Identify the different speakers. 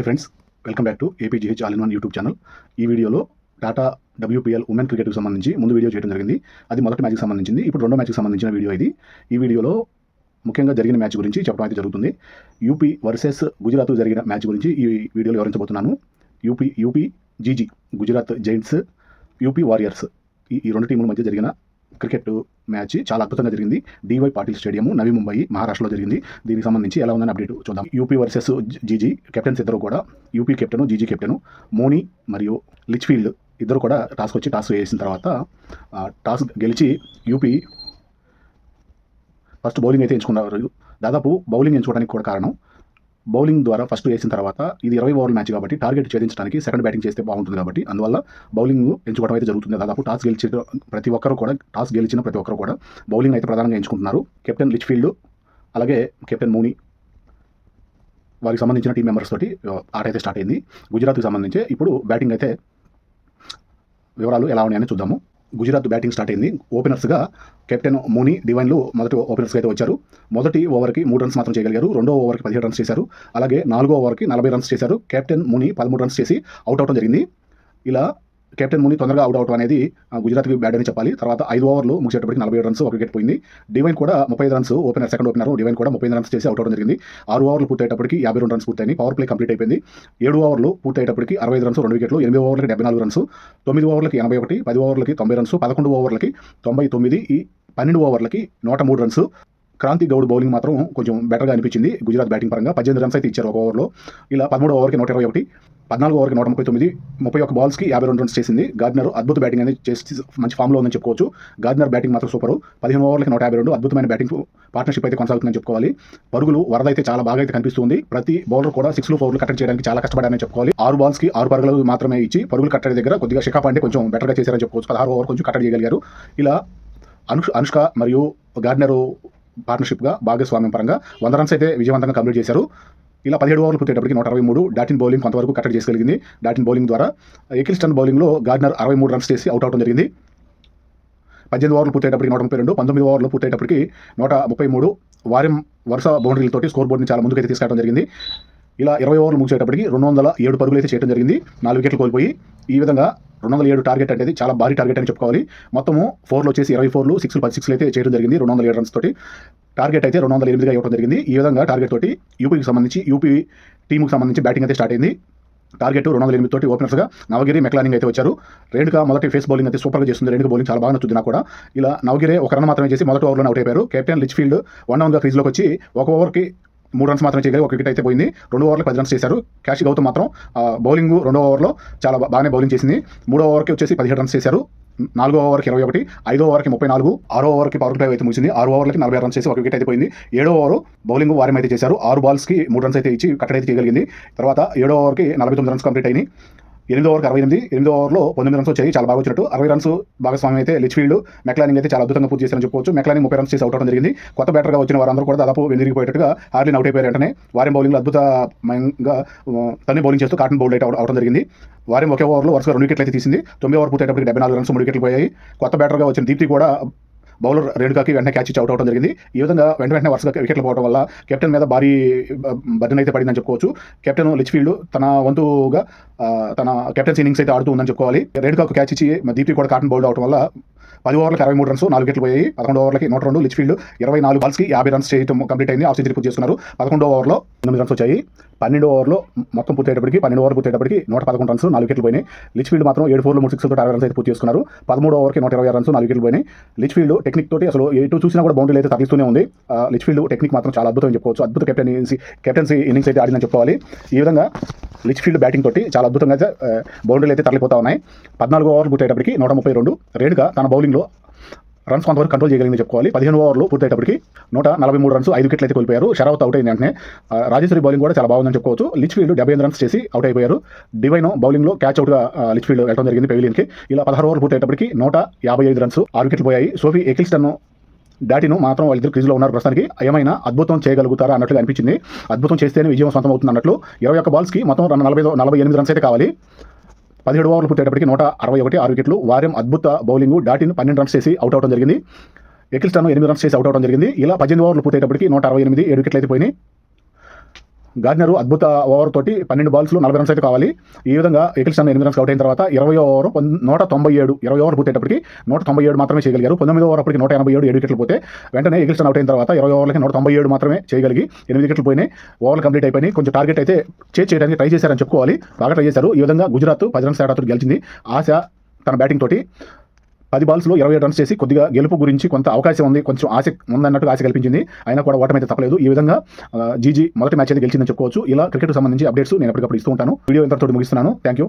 Speaker 1: Hi friends welcome back to APGH all in one YouTube channel ఈ వీడియోలో Tata WPL women క్రికెట్కి సంబంధించి ముందు వీడియో చేయడం జరిగింది. అది మొదటి మ్యాచ్కి సంబంధించింది. ఇప్పుడు రెండో మ్యాచ్కి సంబంధించిన వీడియో ఇది. ఈ వీడియోలో ముఖ్యంగా జరిగిన మ్యాచ్ గురించి చెప్పడం అయితే జరుగుతుంది. యూపీ వర్సెస్ గుజరాత్ జరిగిన మ్యాచ్ గురించి ఈ వీడియోలో వివరించబోతున్నాను. UP UP GG Gujarat Giants UP Warriors ఈ రెండు టీముల మధ్య జరిగిన క్రికెట్ మ్యాచ్ చాలా అద్భుతంగా జరిగింది. డివై పాటిల్ స్టేడియం నవీ ముంబై మహారాష్ట్రలో జరిగింది. దీనికి సంబంధించి ఎలా ఉందని అప్డేట్ చూద్దాం. యూపీ వర్సెస్ జీజీ కెప్టెన్స్ ఇద్దరు కూడా UP captain GG captain Mooney మరియు లిచ్ఫీల్డ్ ఇద్దరు కూడా టాస్క్ వచ్చి టాస్క్ వేసిన తర్వాత టాస్క్ టాస్ గెలిచి యూపీ ఫస్ట్ బౌలింగ్ అయితే ఎంచుకున్నారు. దాదాపు బౌలింగ్ ఎంచుకోవడానికి కూడా కారణం బౌలింగ్ ద్వారా ఫస్ట్ వేసిన తర్వాత ఇది ఇరవై ఓవర్ల మ్యాచ్ కాబట్టి టార్గెట్ ఛేదించడానికి సెకండ్ బ్యాటింగ్ చేస్తే బాగుంటుంది కాబట్టి అందువల్ల బౌలింగ్ ఎంచుకోవడం అయితే జరుగుతుంది. దాదాపు టాస్ గెలిచిన ప్రతి ఒక్కరు కూడా టాస్ గెలిచిన ప్రతి ఒక్కరు కూడా బౌలింగ్ అయితే ప్రధానంగా ఎంచుకుంటున్నారు. కెప్టెన్ లిచ్ఫీల్డ్ అలాగే కెప్టెన్ మూని వారికి సంబంధించిన టీం మెంబర్స్ తోటి ఆట అయితే స్టార్ట్ అయింది. గుజరాత్కి సంబంధించి ఇప్పుడు బ్యాటింగ్ అయితే వివరాలు ఎలా ఉన్నాయని చూద్దాము. గుజరాత్ బ్యాటింగ్ స్టార్ట్ అయింది. ఓపెనర్స్గా కెప్టెన్ మోని డివైన్లు మొదటి ఓపెనర్స్గా అయితే వచ్చారు. మొదటి ఓవర్కి మూడు రన్స్ మాత్రం చేయగలిగారు. రెండో ఓవర్కి పదిహేడు రన్స్ చేశారు. అలాగే నాలుగో ఓవర్కి నలభై రన్స్ చేశారు. కెప్టెన్ ముని పదమూడు రన్స్ చేసి అవుట్ అవడం జరిగింది. ఇలా కెప్టెన్ ముని తొందరగా అవుట్ అవటం అనేది గుజరాత్కి బ్యాడ్ అని చెప్పాలి. తర్వాత ఐదు ఓవర్లు ముగిసేటప్పటికి నలభై రన్స్ ఒక వికెట్ పోయింది. డివైన్ కూడా ముప్పై ఐదు runs opener second opener Devine కూడా ముప్పై రన్స్ చేసి అవుట్ అవడం జరిగింది. ఆరు ఓవర్లు పూర్తయ్యేటప్పటికి యాభై రెండు రన్స్ పూర్తయింది పవర్ ప్లే కంప్లీట్ అయిపోయింది. ఏడు ఓవర్లు పూర్తయ్యేటప్పటికి అరవై ఐదు రన్స్ రెండు వికెట్లు ఎనిమిది ఓవర్లకి డెబ్బై నాలుగు రన్స్ తొమ్మిది ఓవర్లకి ఎనభై ఒకటి పది ఓవర్లకి తొంభై రన్స్ పదకొండు ఓవర్లకి తొంభై తొమ్మిది ఈ పన్నెండు ఓవర్లకి నూట మూడు రన్స్ క్రాంతి గౌడ్ బౌలింగ్ మాత్రం కొంచెం బెటర్గా అనిపించింది. గుజరాత్ బ్యాటింగ్ పరంగా పద్దెనిమిది రన్స్ అయితే ఇచ్చారు ఒక ఓవర్లో ఇలా పదమూడు ఓవర్కి నూట ఇరవై ఒకటి పద్నాలుగు ఓవర్కి నూట ముప్పై తొమ్మిది ముప్పై ఒక బాల్స్కి యాభై రెండు రన్స్ చేసింది. గార్డ్నర్ అద్భుత బ్యాటింగ్ అనేది చేసి మంచి ఫామ్లో ఉందని చెప్పుకోవచ్చు. గార్డ్నర్ బ్యాటింగ్ మాత్రం సూపర్ పదిహేను ఓవర్లకి నూట యాభై రెండు అద్భుతమైన బ్యాటింగ్ పార్ట్నర్షిప్ అయితే కొనసాగుతుందని చెప్పుకోవాలి. పరుగులు వరద అయితే చాలా బాగా అయితే కనిపిస్తుంది. ప్రతి బౌలర్ కూడా సిక్స్లు ఫోర్లు కట్టడి చేయడానికి చాలా కష్టపడారని చెప్పుకోవాలి. ఆరు బాల్స్కి ఆరు పరుగులు మాత్రమే ఇచ్చి పరుగులు కట్టడి దగ్గర కొద్దిగా షికా పాండే కొంచెం బెటర్గా చేశారని చెప్పుకోవచ్చు. పదహారు ఓవర్ కొంచెం కట్టడి చేయగలిగారు. ఇలా అనుష్ అనుష్క మరియు గార్డ్నరు పార్ట్నర్షిప్గా భాగస్వామ్యం పరంగా వంద రన్స్ అయితే విజయవంతంగా కంప్లీట్ చేశారు. ఇలా పదిహేడు ఓవర్లు పూర్తయ్యేటప్పటికి నూట అరవై మూడు డాటిన్ బౌలింగ్ కొంతవరకు కట్టడి చేసుకోగలిగింది. డాటిన్ బౌలింగ్ ద్వారా ఎకిల్స్టన్ బౌలింగ్లో గార్డ్నర్ అరవై మూడు రన్స్ చేసి అవుట్ అవడం జరిగింది. పద్దెనిమిది ఓవర్లు పూర్తయ్యేటప్పటికి నూట ముప్పై రెండు పంతొమ్మిది ఓవర్లు పూర్తయ్యేటప్పటికి నూట ముప్పై మూడు వారం వరుస బౌండరీలతోటి స్కోర్ బోర్డుని చాలా ముందుకైతే తీసుకురావడం జరిగింది. ఇలా ఇరవై ఓవర్లు ముగిసేటప్పటికి రెండు వందల ఏడు పరుగులు అయితే చేయడం జరిగింది. నాలుగు వికెట్లు కోల్పోయి ఈ విధంగా రెండు వందల ఏడు టార్గెట్ అనేది చాలా భారీ టార్గెట్ అని చెప్పుకోవాలి. మొత్తము ఫోర్లో వచ్చేసి ఇరవై ఫోర్లు సిక్స్ పది సిక్స్లు అయితే చేయడం జరిగింది. రెండు వందల ఏడు రన్స్ తోటి టార్గెట్ అయితే రెండు వందల ఎనిమిదిగా ఇవ్వడం జరిగింది. ఈ విధంగా టార్గెట్ తోటి యూపీకి సంబంధించి యూపీ టీంకి సంబంధించి బ్యాటింగ్ అయితే స్టార్ట్ అయింది. టార్గెట్ రెండు వందల ఎనిమిది తోటి ఓపెనర్స్గా నవగిరి మెక్లానింగ్ అయితే వచ్చారు. రేణుగా మొదటి ఫేస్ బౌలింగ్ అయితే సూపర్గా చేస్తుంది. రేణుక బౌలింగ్ చాలా బాగా నచ్చుతుంది నాకు కూడా. ఇలా నవగిరే ఒక రన్ మాత్రమే చేసి మొదటి ఓవర్లో అవుట్ అయిపోయారు. కెప్టెన్ లిచ్ఫీల్డ్ వన్ డౌన్గా క్రీజ్లోకి వచ్చి ఒక ఓవర్కి మూడు రన్స్ మాత్రం చేయగలిగి ఒక వికెట్ అయితే పోయింది. రెండు ఓవర్లో పది రన్స్ చేశారు. క్యాష్ గౌతమ్ మాత్రం బౌలింగ్ రెండో ఓవర్లో చాలా బాగానే బౌలింగ్ చేసింది. మూడో ఓవర్కి వచ్చేసి పదిహేడు రన్స్ చేశారు. నాలుగో ఓవర్కి ఇరవై ఒకటి ఐదో ఓవర్కి ముప్పై నాలుగు ఆరో ఓవర్కి పవర్ ప్లే అయితే ముగిసింది. ఆరు ఓవర్లకి నలభై రన్స్ చేసి ఒక వికెట్ అయితే పోయింది. ఏడో ఓవర్ బౌలింగ్ వారం అయితే చేశారు. ఆరు బాల్స్కి మూడు రన్స్ అయితే ఇచ్చి కట్టడి అయితే చేయగలిగింది. తర్వాత ఏడో ఓవర్కి నలభై తొమ్మిది రన్స్ కంప్లీట్ అయినాయి. ఎనిమిదో ఓవర్కి అరవై ఎనిమిది ఎనిమిదో ఓవర్లో పంతొమ్మిది రన్స్ వచ్చాయి చాలా బాగా వచ్చినట్టు. అరవై రన్స్ భాగస్వామి అయితే లిచ్ఫీల్డ్ మెక్లానింగ్ అయితే చాలా అద్భుతంగా పూర్తి చేశారని చెప్పుకోవచ్చు. మెక్లానింగ్ ముప్పై రన్స్ చేసి అవుట్ అవడం జరిగింది. కొత్త బ్యాటర్గా వచ్చిన వారందరూ కూడా దాదాపు వెనుదిరిగిపోయేట్టుగా హార్లిన్ అవుట్ అయిపోయారు వెంటనే. వారం బౌలింగ్లో అద్భుతంగా తన్ని బౌలింగ్ చేస్తూ కాటన్ బౌల్డ్ అయితే అవడం జరిగింది. వారం ఒకే ఓవర్లో వరుసగా రెండు వికెట్లు అయితే తీసింది. తొమ్మిది ఓవర్ పూర్తయ్యేటప్పటికి డెబ్బై నాలుగు రన్స్ మూడు వికెట్లు పోయాయి. కొత్త బ్యాటర్గా వచ్చిన దీప్తి కూడా బౌలర్ రేణుకాకి వెంటనే క్యాచ్ ఇచ్చి అవుట్ అవడం జరిగింది. ఈ విధంగా వెంట వెంటనే వరుసగా వికెట్లు పోవడం వల్ల కెప్టెన్ మీద భారీ బర్డన్ అయితే పడిందని చెప్పుకోవచ్చు. కెప్టెన్ లిచ్ఫీల్డ్ తన వంతుగా తన కెప్టెన్స్ ఇన్నింగ్స్ అయితే ఆడుతూ ఉందని చెప్పుకోవాలి. రేణుకాకు క్యాచ్ ఇచ్చి దీప్తి కూడా కాటన్ బౌల్డ్ అవడం వల్ల పది ఓవర్లకు అరవై మూడు రన్స్ నాలుగు వికెట్లు పోయాయి. పదకొండు ఓవర్లకి నూట రెండు. లిచ్ఫీల్డ్ ఇరవై నాలుగు బాల్స్కి యాభై రన్స్ చేయడం కంప్లీట్ అయింది. ఆఫ్ సెంచరీ పూర్తి చేసుకున్నారు పదకొండో ఓవర్లో ఎనిమిది రన్స్ వచ్చాయి. పన్నెండు ఓవర్లో మొత్తం పూర్తయ్యేటప్పటికి పన్నెండు ఓవర్ పూర్తయ్యేటప్పటికి నూట పదకొండు రన్స్ నాలుగు వికెట్లు పోయినాయి. లిచ్ఫీల్డ్ మాత్రం ఏడు ఫోర్లు మూడు సిక్స్లతో అరవై రన్స్ అయితే పూర్తి చేసుకున్నారు. పదమూడు ఓవర్కి నూట ఇరవై రన్స్ నాలుగు వికెట్లు పోయినాయి. లిచ్ఫీల్డ్ టెక్నిక్ తోటి అసలు ఎటు చూసినా కూడా బౌండరీ అయితే తగ్గిస్తూనే ఉంది. ఆ, లిచ్ఫీల్డ్ టెక్నిక్ మాత్రం చాలా అద్భుతం అని చెప్పుకోవచ్చు. అద్భుత కెప్టెన్సీ కెప్టెన్సీ ఇన్నింగ్స్ అయితే ఆడిందని చెప్పుకోవాలి. ఈ విధంగా లిచ్ఫీల్డ్ బ్యాటింగ్ తోటి చాలా అద్భుతంగా అయితే బౌండరీలు అయితే తరలిపోతా ఉన్నాయి. పద్నాలుగు ఓవర్లు పూర్తయ్యేటప్పటికి నూట ముప్పై రెండు. రేణుగా తన బౌలింగ్లో రన్స్ కొంతవరకు కంట్రోల్ చేయగలిగింది చెప్పుకోవాలి. పదిహేను ఓవర్లు పూర్తయ్యేటప్పటికి నూట నలభై మూడు రన్స్ ఐదు వికెట్లు అయితే కోల్పోయారు షరావత్ అవుట్ అయింది వెంటనే. రాజేశ్వరి బౌలింగ్ కూడా చాలా బాగుందని చెప్పుకోవచ్చు. లిచ్ ఫీల్డ్ డెబ్బై ఎనిమిది రన్స్ చేసి అవుట్ అయిపోయారు. డివైన్ బౌలింగ్లో క్యాచ్ అవుట్గా లిచ్ ఫీల్డ్ వెళ్ళడం జరిగింది పెవిలియన్కి. ఇలా పదహారు ఓవర్లు పూర్తయ్యేటప్పటికి నూట యాభై ఐదు రన్స్ ఆరు వికెట్లు పోయాయి. సోఫీ ఎకిల్స్టన్ డాటిను మాత్రం వాళ్ళిద్దరు క్రీజ్లో ఉన్నారు ప్రస్తుతానికి. ఏమైనా అద్భుతం చేయగలుగుతారా అన్నట్లుగా అనిపించింది. అద్భుతం చేస్తేనే విజయం సొంతం అవుతుంది అన్నట్లు ఇరవై ఒక్క బాల్స్కి మొత్తం నలభై నలభై ఎనిమిది రన్స్ అయితే కావాలి. పదిహేడు ఓవర్లు పూర్తయ్యేటప్పటికి నూట అరవై ఒకటి ఆరు వికెట్లు. వారం అద్భుత బౌలింగ్ డాటిన్ పన్నెండు రన్స్ చేసి అవుట్ అవడం జరిగింది ఎకిల్స్టన్ ఎనిమిది రన్స్ చేసి అవుట్ అవడం జరిగింది. ఇలా పద్దెనిమిది ఓవర్లు పూర్తయ్యేటప్పటికి నూట అరవై ఎనిమిది ఏడు వికెట్లు అయితే పోయినాయి. గార్డినర్ అద్భుత ఓవర్ తోటి పన్నెండు బాల్స్లో నలభై రన్స్ అయితే కావాలి. ఈ విధంగా ఎకిల్స్టన్ ఎనిమిది రన్స్ అవుట్ అయిన తర్వాత ఇరవై ఓవర్ నూట తొంభై ఏడు ఇరవై ఓవర్ పూర్తయ్యేటప్పటికి నూట తొంభై ఏడు మాత్రమే చేయగలిగారు. పంతొమ్మిది ఓవర్ అప్పటికి నూట ఎనభై ఏడు ఏడు వికెట్లు పోతే వెంటనే ఎగిల్స్టన్ అవుట్ అయిన తర్వాత ఇరవై ఓవర్లకి నూట తొంభై ఏడు మాత్రమే చేయగలిగి ఎనిమిది వికెట్లు పోయినాయి. ఓవర్లు కంప్లీట్ అయిపోయినాయి. కొంచెం టార్గెట్ అయితే చేజ్ చేయడానికి ట్రై చేశారని చెప్పుకోవాలి. బాగా ట్రై చేశారు. ఈ విధంగా గుజరాత్ పది రన్స్ తేడాతో గెలిచింది. ఆశ తన బ్యాటింగ్ తోటి పది బాల్స్లో ఇరవై రన్స్ చేసి కొద్దిగా గెలుపు గురించి కొంత అవకాశం ఉంది కొంచెం ఆశ ఉందన్నట్టు ఆశ కల్పించింది. అయినా కూడా ఓటమి అయితే తప్పలేదు. ఈ విధంగా జీజీ మొదటి మ్యాచ్ అయితే గెలిచిందని చెప్పుకోవచ్చు. ఇలా క్రికెట్ సంబంధించి అప్డేట్స్ నేను ఎప్పటికప్పుడు ఇస్తూ ఉంటాను. వీడియో ఇంతటితో ముగిస్తున్నాను. Thank you